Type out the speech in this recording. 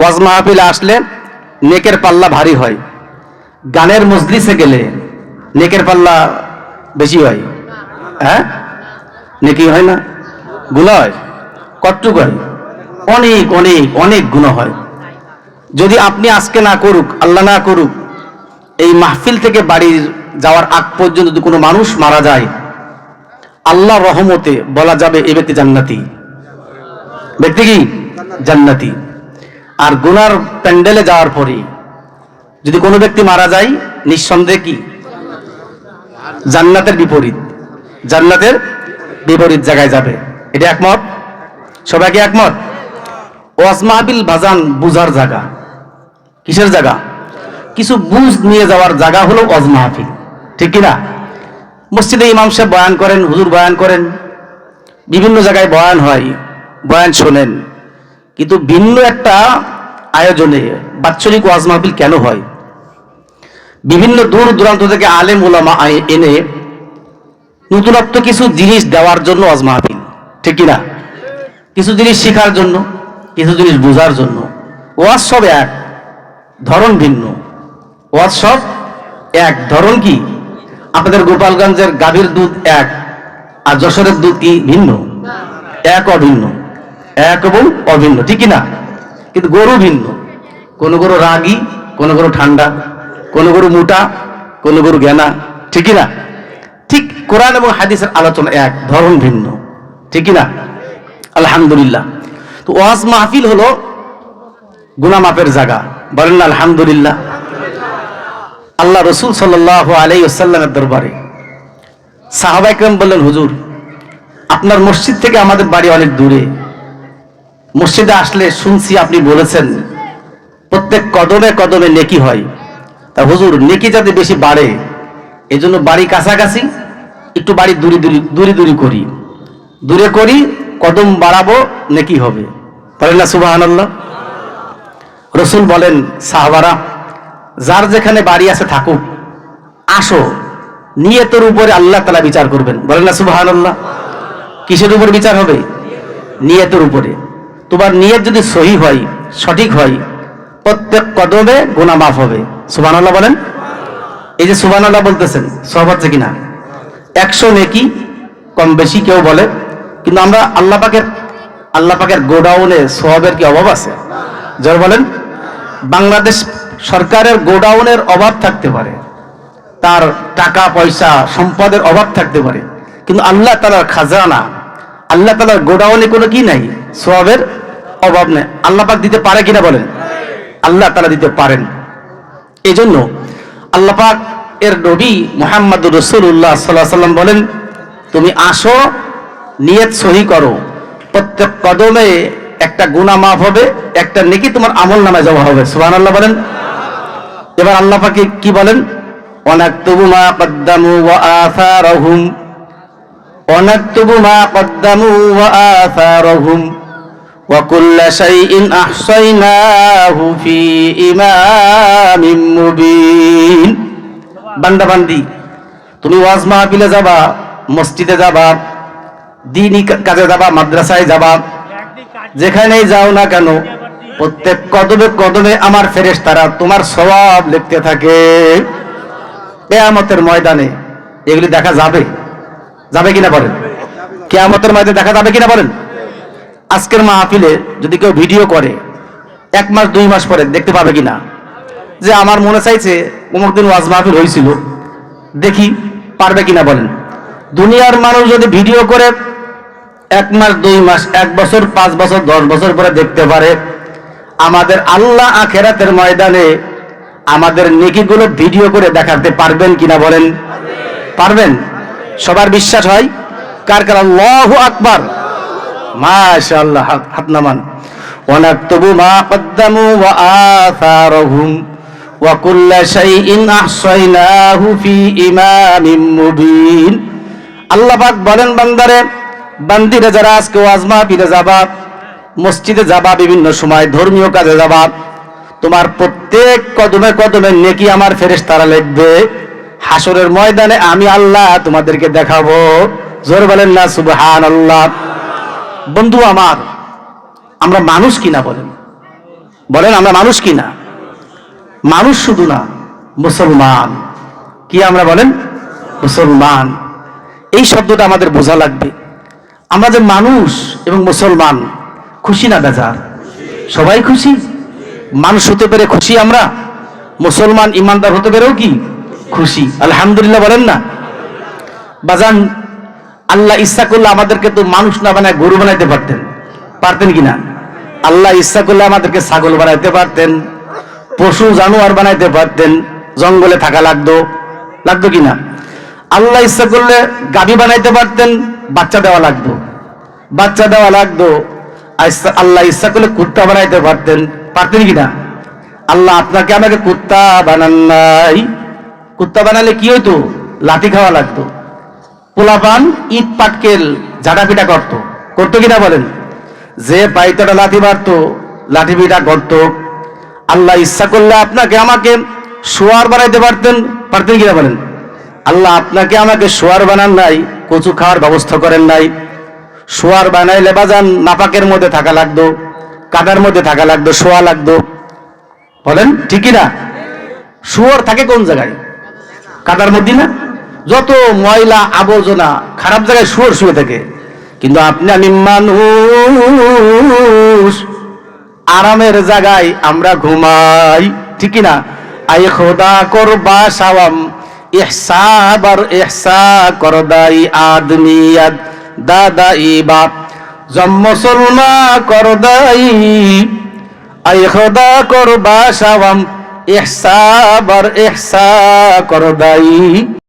ওয়াজ মাহফিলে আসলে নেকের পাল্লা ভারী হয়। গানের মজলিসে গেলে নেকের পাল্লা বেশি হয়। হ্যাঁ? নেকি হয় না? গুণ হয়? কটটুক হয়? অনেক অনেক অনেক গুণ হয়। যদি আপনি আজকে না করুক, আল্লাহ না করুক, এই মাহফিল থেকে বাড়ির যাওয়ার আগ পর্যন্ত যদি কোনো মানুষ মারা যায় আল্লাহ রহমতে বলা যাবে এ ব্যক্তি জান্নাতি। ব্যক্তি কি? জান্নাতি। আর গুনার প্যান্ডেলে যাওয়ার পরে যদি কোনো ব্যক্তি মারা যায়, নিঃসন্দেহে কি? জান্নাতের বিপরীত। জান্নাতের বিপরীত জায়গায় যাবে। এটা একমত? সবাইকে একমত? ওয়াজ বাজান বুজার জায়গা। কিসের জায়গা? কিছু বুঝ নিয়ে যাওয়ার জায়গা হলো ওয়াজ মাহফিল। ঠিক কিনা? মসজিদে ইমাম সাহেব বয়ান করেন, হুজুর বয়ান করেন। বিভিন্ন জায়গায় বয়ান হয়। বয়ান শোনেন। কিন্তু ভিন্ন একটা আয়োজনে বাৎসরিক ওয়াজ মাহফিল কেন হয়? বিভিন্ন দূর দূরান্ত থেকে আলেম ওলামা এনে নতুনত্ব কিছু জিনিস দেওয়ার জন্য ওয়াজ মাহফিল, ঠিক কিনা? কিছু জিনিস শেখার জন্য, কিছু জিনিস বোঝার জন্য। ওয়াজ সব এক, ধরন ভিন্ন। ওয়াজ সব এক, ধরন কি? আপনাদের গোপালগঞ্জের গাভীর দুধ এক, আর যশোরের দুধ কি ভিন্ন? এক অভিন্ন। এক এবং অভিন্ন, ঠিক না কিন্তু গরু ভিন্ন। কোন গরু রাগী, কোন গরু ঠান্ডা, কোন গরু মোটা, কোন গরু জ্ঞানা ঠিক না ঠিক কোরআন এবং হাদিসের আলোচনা এক, ধরন ভিন্ন, ঠিক না আলহামদুলিল্লাহ। তো ওয়াজ মাহফিল হলো গুনামাপের জায়গা। বলেন না, আলহামদুলিল্লাহ। আল্লাহ রসুল সাল্লাহ আলাই আসাল্লামের দরবারে সাহাবাইকরাম বললেন, হুজুর, আপনার মসজিদ থেকে আমাদের বাড়ি অনেক দূরে। মসজিদে আসলে শুনছি আপনি বলেছেন, প্রত্যেক কদমে কদমে নেকি হয়। তা হুজুর, নেকি যাতে বেশি বাড়ে এই জন্য বাড়ি কাছাকাছি, একটু বাড়ি দূরে দূরে দূরে দূরে করি। দূরে করি, কদম বাড়াবো, নেকি হবে। বলেন না সুবাহ রসুল বলেন, সাহাবারা, যার যেখানে বাড়ি আছে থাকুক, আসো নিয়ে তোর উপরে আল্লাহ তালা বিচার করবেন। বলেন না সুবাহ কিসের উপর বিচার হবে? নিয়তের উপরে। তোমার নিয়ত যদি সহি হয়, সঠিক হয়, প্রত্যেক কদমে গোনা মাফ হবে। সুবাহ বলেন? এই যে সুবাহ বলতেছেন সব হচ্ছে কিনা একশো নেকি কম বেশি কেউ বলে, কিন্তু আমরা আল্লাহ পাকের আল্লাহ পাকের গোডাউনে সোহাবের কি অভাব আছে? জোর বলেন। বাংলাদেশ সরকারের গোডাউনের অভাব থাকতে পারে, তার টাকা, পয়সা, সম্পদের অভাব থাকতে পারে, কিন্তু আল্লাহ তালার খাজানা, আল্লাহ তালার গোডাউনে কোনো কি নাই? সোয়াবের অভাব নেই। আল্লাহ পাক দিতে পারে কিনা বলেন? আল্লাহ তালা দিতে পারেন। এই জন্য আল্লাহ পাক এর নবী মোহাম্মদ রসুল্লাহ সাল্লাহ সাল্লাম বলেন, তুমি আসো, নিয়ত সহি করো। প্রত্যেক কদমে একটা গুণা মাফ হবে, একটা নেকি তোমার আমল নামে জমা হবে। সুবহান আল্লাহ বলেন। এবার আল্লাহ পাকে কি বলেন? অনাক্তবু মা কদ্দামু ওয়া আসারহুম ওয়া কুল্লা শাইইন আহসাইনাহু ফি ইমামিম মুবিন। বান্দা বান্দি, তুমি ওয়াজ মাহফিলে যাবা, মসজিদে যাবা, দিনই কাজে যাবা, মাদ্রাসায় যাবা, যেখানেই যাও না কেন, প্রত্যেক কদমে কদমে আমার ফেরেশ তারা তোমার স্বভাব লিখতে থাকে। কেয়ামতের ময়দানে এগুলি দেখা যাবে। যাবে কিনা বলেন? কেয়ামতের ময়দানে দেখা যাবে কিনা বলেন? আজকের মাহফিলে যদি কেউ ভিডিও করে, এক মাস, দুই মাস পরে দেখতে পাবে কিনা? যে আমার মনে চাইছে অমুক দিন ওয়াজ মাহফিল হয়েছিল, দেখি পারবে কিনা বলেন? দুনিয়ার মানুষ যদি ভিডিও করে, এক মাস, দুই মাস, এক বছর, পাঁচ বছর, দশ বছর পরে দেখতে পারে, আমাদের আল্লাহ আখেরাতের ময়দানে আমাদের নেকিগুলো ভিডিও করে দেখাতে পারবেন কিনা বলেন? পারবেন? সবার বিশ্বাস হয়? কার কার? আল্লাহু আকবার। মাশাআল্লাহ, হাত নামান। ওয়ানাকতুবু মা কদ্দামু ওয়া আথারহুম ওয়া কুল্লা শাইইন আহসাইনাহু ফি ইমামিম মুবিন। আল্লাহ পাক বলেন, বান্দারে, বান্দিরে যারা আজকে ওয়াজ মাহফিলে যাবা, মসজিদে যাবা, বিভিন্ন সময় ধর্মীয় কাজে যাবা, তোমার প্রত্যেক কদমে কদমে নেকি আমার ফেরেশ তারা লিখবে। হাসরের ময়দানে আমি আল্লাহ তোমাদেরকে দেখাবো। জোর বলেন না সুবহান আল্লাহ বন্ধু আমার, আমরা মানুষ কিনা বলেন? বলেন, আমরা মানুষ কি না? মানুষ শুধু না, মুসলমান। কি আমরা বলেন? মুসলমান। এই শব্দটা আমাদের বোঝা লাগবে। আমরা যে মানুষ এবং মুসলমান, খুশি না বেজার? সবাই খুশি? মানুষ হতে পেরে খুশি আমরা? মুসলমান ইমানদার হতে পেরেও কি? খুশি। আলহামদুলিল্লাহ বলেন না। বাজান, আল্লাহ ইচ্ছা করলে আমাদেরকে তো মানুষ না বানায় গরু বানাইতে পারতেন। পারতেন কি না? আল্লাহ ইচ্ছা করলে আমাদেরকে ছাগল বানাইতে পারতেন, পশু জানোয়ার বানাইতে পারতেন, জঙ্গলে থাকা লাগতো। লাগতো কিনা আল্লাহ ইচ্ছা করলে গাভী বানাইতে পারতেন, বাচ্চা দেওয়া লাগতো। বাচ্চা দেওয়া লাগতো আল্লাহ ইচ্ছা করলে কুত্তা বানাইতে পারতেন। পারতেন কিনা আল্লাহ আপনাকে আমাকে কুত্তা বানান নাই। কুত্তা বানালে কি হইতো? লাঠি খাওয়া লাগতো। পোলাপান ইট পাটকেল ঝাড়াপিটা করতো। করতো কিনা বলেন? যে পাইতটা লাঠি মারতো লাঠি পিটা করতো আল্লাহ ইচ্ছা করলে আপনাকে আমাকে শোয়ার বানাইতে পারতেন। পারতেন কিনা বলেন? আল্লাহ আপনাকে আমাকে শোয়ার বানান নাই, কচু খাওয়ার ব্যবস্থা করেন নাই। শোয়ার বানাইলে বাজান নাপাকের মধ্যে থাকা লাগতো, কাদার মধ্যে থাকা লাগতো, শোয়া লাগতো। বলেন ঠিকই না শুয়োর থাকে কোন জায়গায়? কাদার মধ্যে না, যত ময়লা আবর্জনা খারাপ জায়গায় শুয়োর শুয়ে থাকে, কিন্তু আপনি আমি মানুষ, আরামের জায়গায় আমরা ঘুমাই ঠিকই না আই খোদা করবা সাওয়াম ইহসাব আর ইহসা করদাই আদমিয়াত দাদাই বাপ জম মুসলমা করদাই, আই খোদা করবা সাওয়াম ইহসাব আর ইহসা করদাই